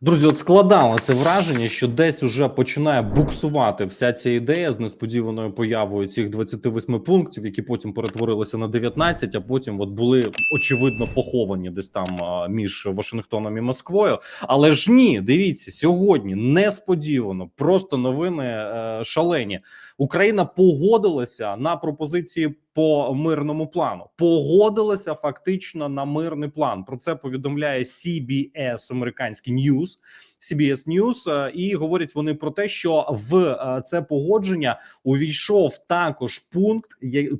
Друзі, от складалося враження, що десь уже починає буксувати вся ця ідея з несподіваною появою цих 28 пунктів, які потім перетворилися на 19, а потім от були очевидно поховані десь там між Вашингтоном і Москвою. Але ж ні, дивіться, сьогодні несподівано, просто новини е, шалені. Україна погодилася на пропозиції по мирному плану. Погодилася фактично на мирний план. Про це повідомляє CBS, американський News. CBS News, е, і говорять вони про те, що в е, це погодження увійшов також пункт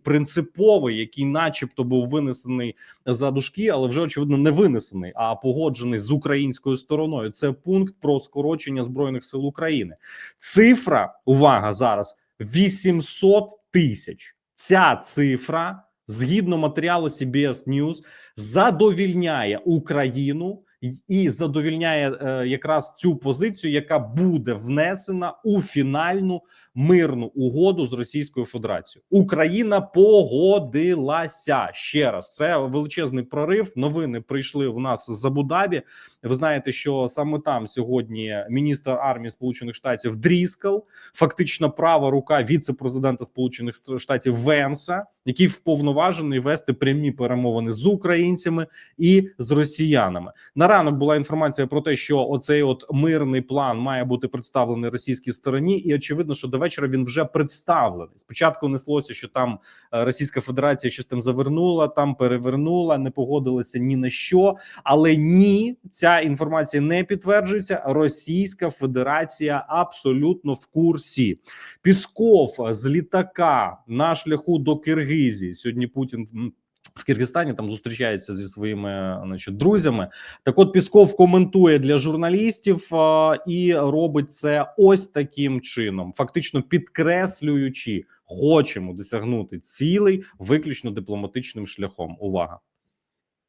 принциповий, який, начебто, був винесений за дужки, але вже очевидно не винесений, а погоджений з українською стороною. Це пункт про скорочення збройних сил України. Цифра увага зараз 800 тисяч. Ця цифра, згідно матеріалу CBS News, задовільняє Україну і задовільняє е, якраз цю позицію, яка буде внесена у фінальну мирну угоду з Російською Федерацією. Україна погодилася ще раз. Це величезний прорив. Новини прийшли в нас з Абу-Дабі. Ви знаєте, що саме там сьогодні міністр армії Сполучених Штатів Дріскал, фактично права рука віце-президента Сполучених Штатів Венса, який вповноважений вести прямі перемовини з українцями і з росіянами. На ранок була інформація про те, що оцей от мирний план має бути представлений російській стороні, і очевидно, що до вечора він вже представлений. Спочатку неслося, що там е, Російська Федерація щось там завернула, там перевернула, не погодилася ні на що. Але ні, ця інформація не підтверджується. Російська Федерація абсолютно в курсі. Пісков з літака на шляху до Киргизії. Сьогодні Путін м, В Киргизстані там зустрічається зі своїми значить, друзями. Так, от Пісков коментує для журналістів а, і робить це ось таким чином, фактично підкреслюючи, хочемо досягнути цілей виключно дипломатичним шляхом. Увага.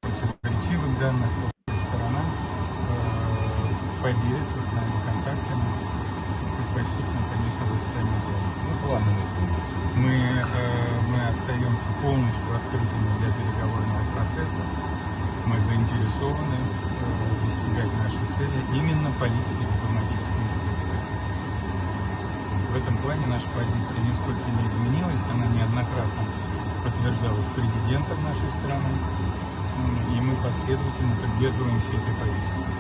Коллективы данных сторона э, поделится с нами контактами, предпочтительно, конечно, в официальном плане. Ну, планы Мы, э, мы остаемся полностью открытыми для переговорного процесса. Мы заинтересованы э, достигать нашей цели именно политикой дипломатическими средствами. В этом плане наша позиция нисколько не изменилась, она неоднократно подтверждалась президентом нашей страны, и мы последовательно придерживаемся этой позиции.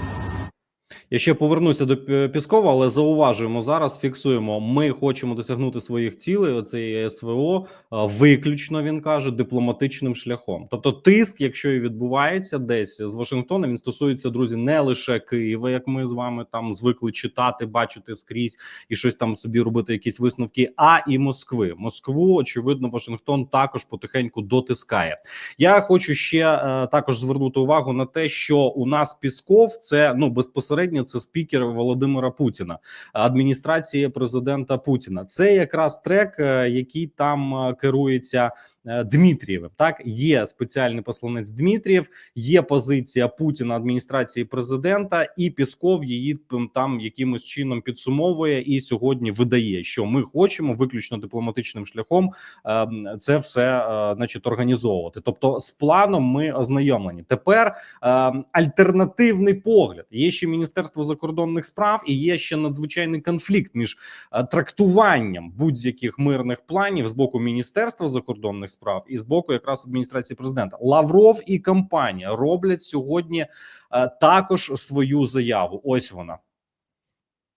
Я ще повернуся до Піскова, але зауважуємо зараз. Фіксуємо. Ми хочемо досягнути своїх цілей. Оцей СВО виключно він каже дипломатичним шляхом. Тобто, тиск, якщо і відбувається десь з Вашингтона, він стосується друзі не лише Києва, як ми з вами там звикли читати, бачити скрізь і щось там собі робити, якісь висновки, а і Москви. Москву очевидно, Вашингтон також потихеньку дотискає. Я хочу ще е, також звернути увагу на те, що у нас Пісков це ну безпосередньо це спікер Володимира Путіна, адміністрації президента Путіна. Це якраз трек, е, який там е, керується. Е, Дмитрієвим так є спеціальний посланець Дмитрієв, є позиція Путіна адміністрації президента, і Пісков її там якимось чином підсумовує і сьогодні видає, що ми хочемо виключно дипломатичним шляхом ем, це все, е, значить, організовувати. Тобто, з планом ми ознайомлені. Тепер ем, альтернативний погляд. Є ще міністерство закордонних справ, і є ще надзвичайний конфлікт між е, трактуванням будь-яких мирних планів з боку міністерства закордонних справ і з боку якраз адміністрації президента. Лавров і компанія роблять сьогодні е, також свою заяву. Ось вона.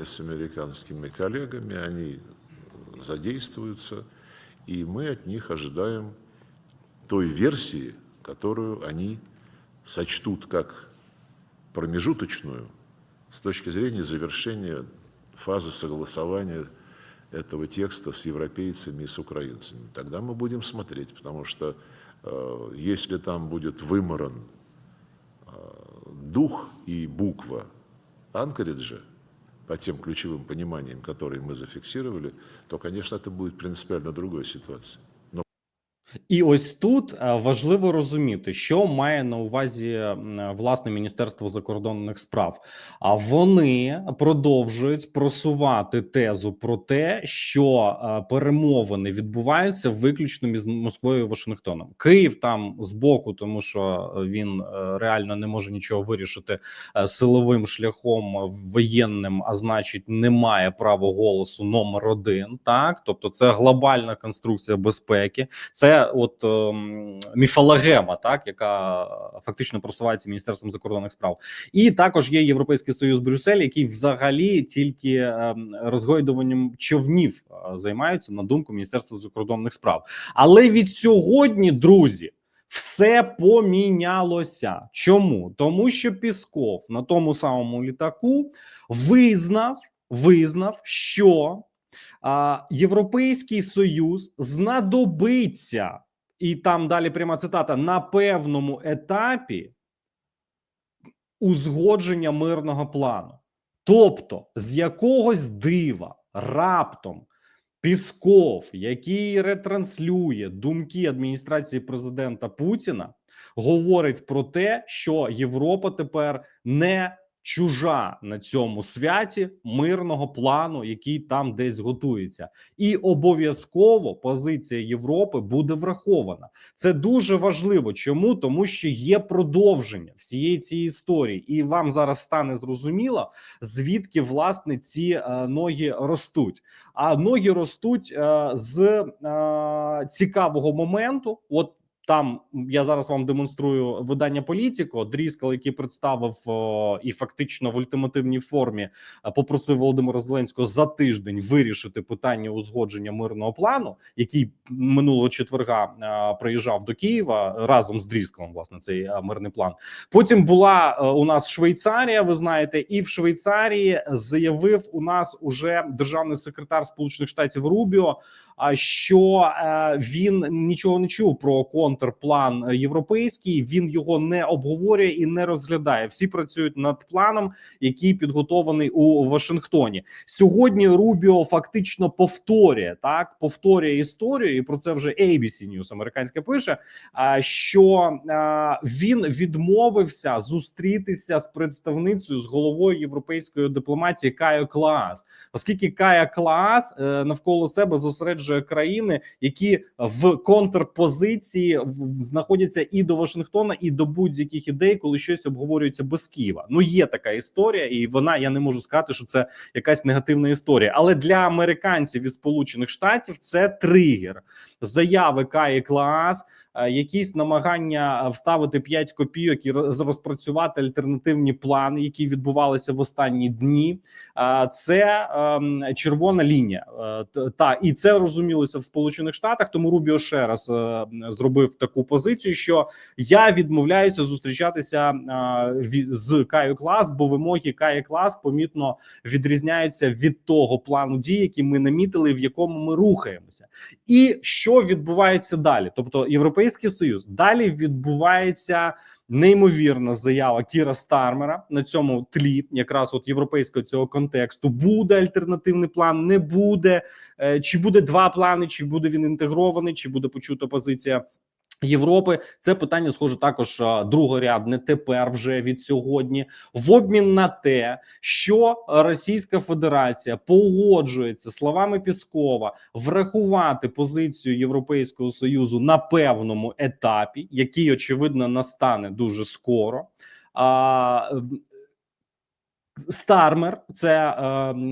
с американскими коллегами, они задействуются, и мы от них ожидаем той версии, которую они сочтут как промежуточную с точки зрения завершения фазы согласования этого текста с европейцами и с украинцами. Тогда мы будем смотреть, потому что э, если там будет выморан э, дух и буква Анкориджа, по тем ключевым пониманиям, которые мы зафиксировали, то, конечно, это будет принципиально другой ситуация. І ось тут е, важливо розуміти, що має на увазі власне Міністерство закордонних справ. А вони продовжують просувати тезу про те, що е, перемовини відбуваються виключно між Москвою і Вашингтоном. Київ там збоку, тому що він е, реально не може нічого вирішити силовим шляхом воєнним, а значить, не має права голосу номер один. Так, тобто, це глобальна конструкція безпеки. Це от ем, міфологема, так яка фактично просувається міністерством закордонних справ, і також є Європейський союз Брюссель, який взагалі тільки ем, розгойдуванням човнів е, займається на думку міністерства закордонних справ. Але від сьогодні, друзі. Все помінялося. Чому? Тому що Пісков на тому самому літаку визнав, визнав, що Європейський Союз знадобиться, і там далі пряма цитата на певному етапі узгодження мирного плану. Тобто, з якогось дива раптом Пісков, який ретранслює думки адміністрації президента Путіна, говорить про те, що Європа тепер не чужа на цьому святі мирного плану, який там десь готується, і обов'язково позиція Європи буде врахована. Це дуже важливо. Чому тому, що є продовження всієї цієї історії, і вам зараз стане зрозуміло, звідки власне ці е, ноги ростуть. А ноги ростуть е, з е, цікавого моменту. От там я зараз вам демонструю видання Політіко. Дріскал, який представив і фактично в ультимативній формі е, попросив Володимира Зеленського за тиждень вирішити питання узгодження мирного плану, який минулого четверга е, приїжджав до Києва разом з Дріскалом. Власне, цей е, мирний план. Потім була у нас Швейцарія. Ви знаєте, і в Швейцарії заявив у нас уже державний секретар Сполучених Штатів Рубіо. А що е, він нічого не чув про контрплан європейський. Він його не обговорює і не розглядає. Всі працюють над планом, який підготований у Вашингтоні. Сьогодні Рубіо фактично повторює так, повторює історію, і про це вже ABC News американське пише. А що е, він відмовився зустрітися з представницею з головою європейської дипломатії Кайо Клаас, оскільки Кая Клаас е, навколо себе зосереджує країни, які в контрпозиції знаходяться і до Вашингтона, і до будь-яких ідей, коли щось обговорюється без Києва. Ну є така історія, і вона я не можу сказати, що це якась негативна історія. Але для американців із Сполучених Штатів це тригер заяви Каї Клаас. Е, Якісь намагання вставити 5 копійок і роз- розпрацювати альтернативні плани, які відбувалися в останні дні. Це ем, червона лінія. Е, Та і це розумілося в Сполучених Штатах. Тому Рубіо ще раз е, зробив таку позицію, що я відмовляюся зустрічатися е, з Каю Клас, бо вимоги Каї Клас помітно відрізняються від того плану дій, який ми намітили, в якому ми рухаємося. І що відбувається далі? Тобто, Європейський Союз далі відбувається неймовірна заява Кіра Стармера на цьому тлі, якраз от європейського цього контексту. Буде альтернативний план, не буде. Е, Чи буде два плани, чи буде він інтегрований, чи буде почута позиція. Європи це питання схоже також другорядне тепер вже від сьогодні в обмін на те, що Російська Федерація погоджується словами Піскова врахувати позицію Європейського союзу на певному етапі, який очевидно настане дуже скоро. А, Стармер, це е,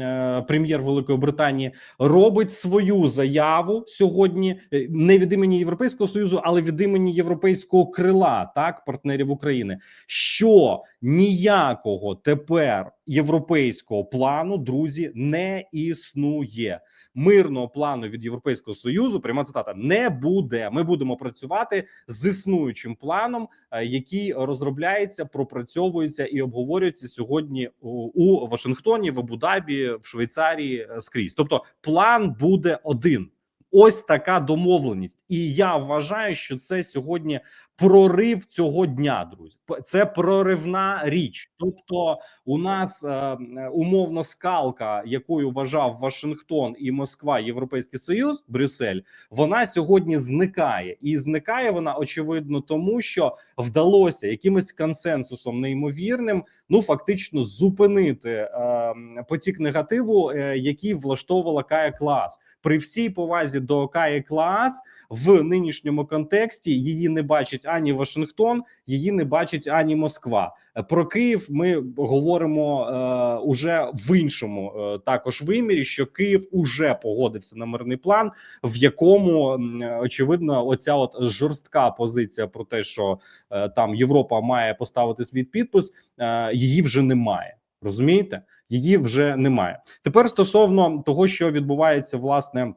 е, прем'єр Великої Британії, робить свою заяву сьогодні е, не від імені Європейського союзу, але від імені європейського крила, так партнерів України, що ніякого тепер європейського плану, друзі, не існує. Мирного плану від Європейського союзу, пряма цитата, не буде. Ми будемо працювати з існуючим планом, е, який розробляється, пропрацьовується і обговорюється сьогодні у, у Вашингтоні, в Абу-Дабі, в Швейцарії е, скрізь. Тобто, план буде один. Ось така домовленість, і я вважаю, що це сьогодні прорив цього дня, друзі. Це проривна річ. Тобто, у нас е, умовно скалка, якою вважав Вашингтон і Москва, Європейський Союз, Брюссель, вона сьогодні зникає, і зникає вона очевидно, тому що вдалося якимось консенсусом неймовірним, ну фактично зупинити е, потік негативу, е, який влаштовувала Кая Клас. При всій повазі до Каї Клас в нинішньому контексті її не бачить ані Вашингтон, її не бачить ані Москва. Про Київ ми говоримо е, уже в іншому е, також вимірі, що Київ уже погодився на мирний план, в якому очевидно оця от жорстка позиція про те, що е, там Європа має поставити свій підпис, е, її вже немає. Розумієте? Її вже немає. Тепер стосовно того, що відбувається власне.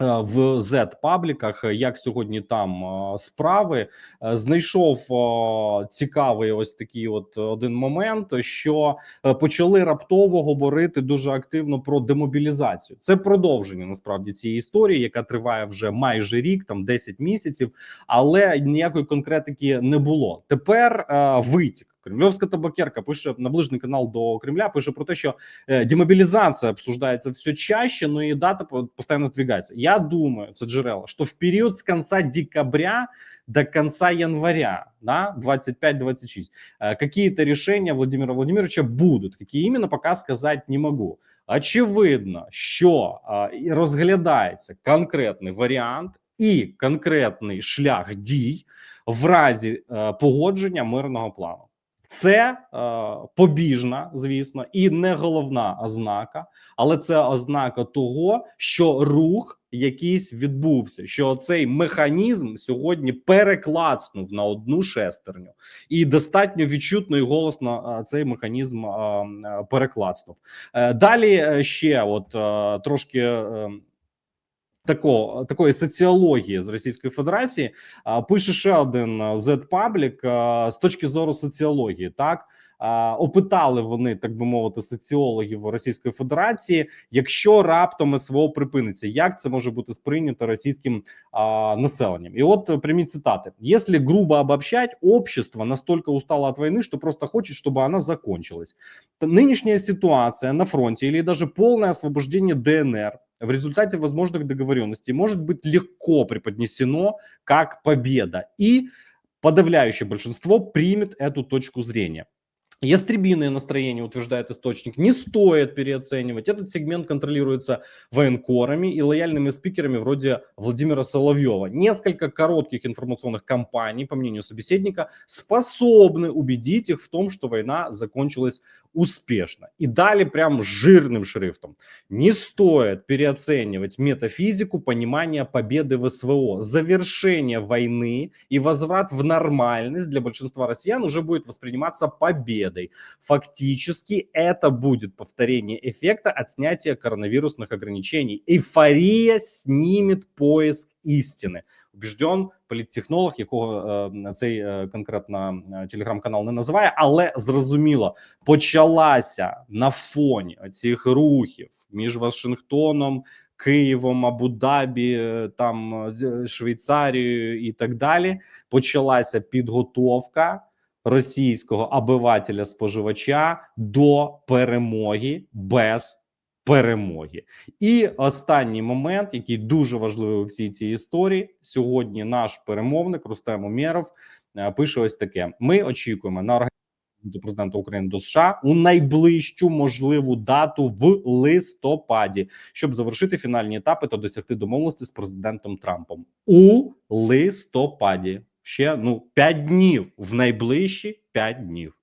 Е, В z пабліках як сьогодні там е, справи Е, знайшов е, цікавий ось такий от один момент, що е, почали раптово говорити дуже активно про демобілізацію. Це продовження насправді цієї історії, яка триває вже майже рік, там 10 місяців, але ніякої конкретики не було. Тепер е, витік. Кремльовська табакерка пише наближений канал до Кремля. Пише про те, що е, демобілізація обсуждається все чаще, но і дата по- постійно здвигається. Я думаю, це джерела, що в період з кінця декабря до конца января, да, 25-26, э, какие-то решения Владимира Владимировича будут. Какие именно, пока сказать не могу. Очевидно, що а, і розглядається конкретний варіант і конкретний шлях дій в разі е, погодження мирного плану. Це е, побіжна, звісно, і не головна ознака, але це ознака того, що рух якийсь відбувся, що цей механізм сьогодні переклацнув на одну шестерню, і достатньо відчутно і голосно е, цей механізм е, е, переклацнув. Е, Далі е, ще, от е, трошки. е, Тако, такої соціології з Російської Федерації пише ще один z паблік з точки зору соціології. Так опитали вони, так би мовити, соціологів Російської Федерації. Якщо раптом СВО припиниться, як це може бути сприйнято російським а, населенням? І от е, прямі цитати: Если грубо обобщать, общество настолько устало от войны, что просто хочет, чтобы она закончилась. Т- Нынешняя ситуация на фронте или даже полное освобождение ДНР в результате возможных договоренностей может быть легко преподнесено как победа, и подавляющее большинство примет эту точку зрения. Ястребиное настроение, утверждает источник, не стоит переоценивать. Этот сегмент контролируется военкорами и лояльными спикерами вроде Владимира Соловьева. Несколько коротких информационных кампаний, по мнению собеседника, способны убедить их в том, что война закончилась успешно. И дали прям жирным шрифтом. Не стоит переоценивать метафизику понимания победы в СВО. Завершение войны и возврат в нормальность для большинства россиян уже будет восприниматься победой. Фактически это будет повторение эффекта от снятия коронавирусных ограничений. Эйфория снимет поиск истины. Убежден політтехнолог, якого е, цей е, конкретно е, телеграм-канал не називає, але зрозуміло, почалася на фоні цих рухів між Вашингтоном, Києвом, Абу-Дабі, е, там е, Швейцарією і так далі. Почалася підготовка російського обивателя споживача до перемоги без перемоги. І останній момент, який дуже важливий у всій цій історії, сьогодні наш перемовник Рустем Умєров е, пише ось таке: ми очікуємо на до президента України до США у найближчу можливу дату в листопаді, щоб завершити фінальні етапи та досягти домовленості з президентом Трампом у листопаді. Ще ну 5 днів в найближчі 5 днів.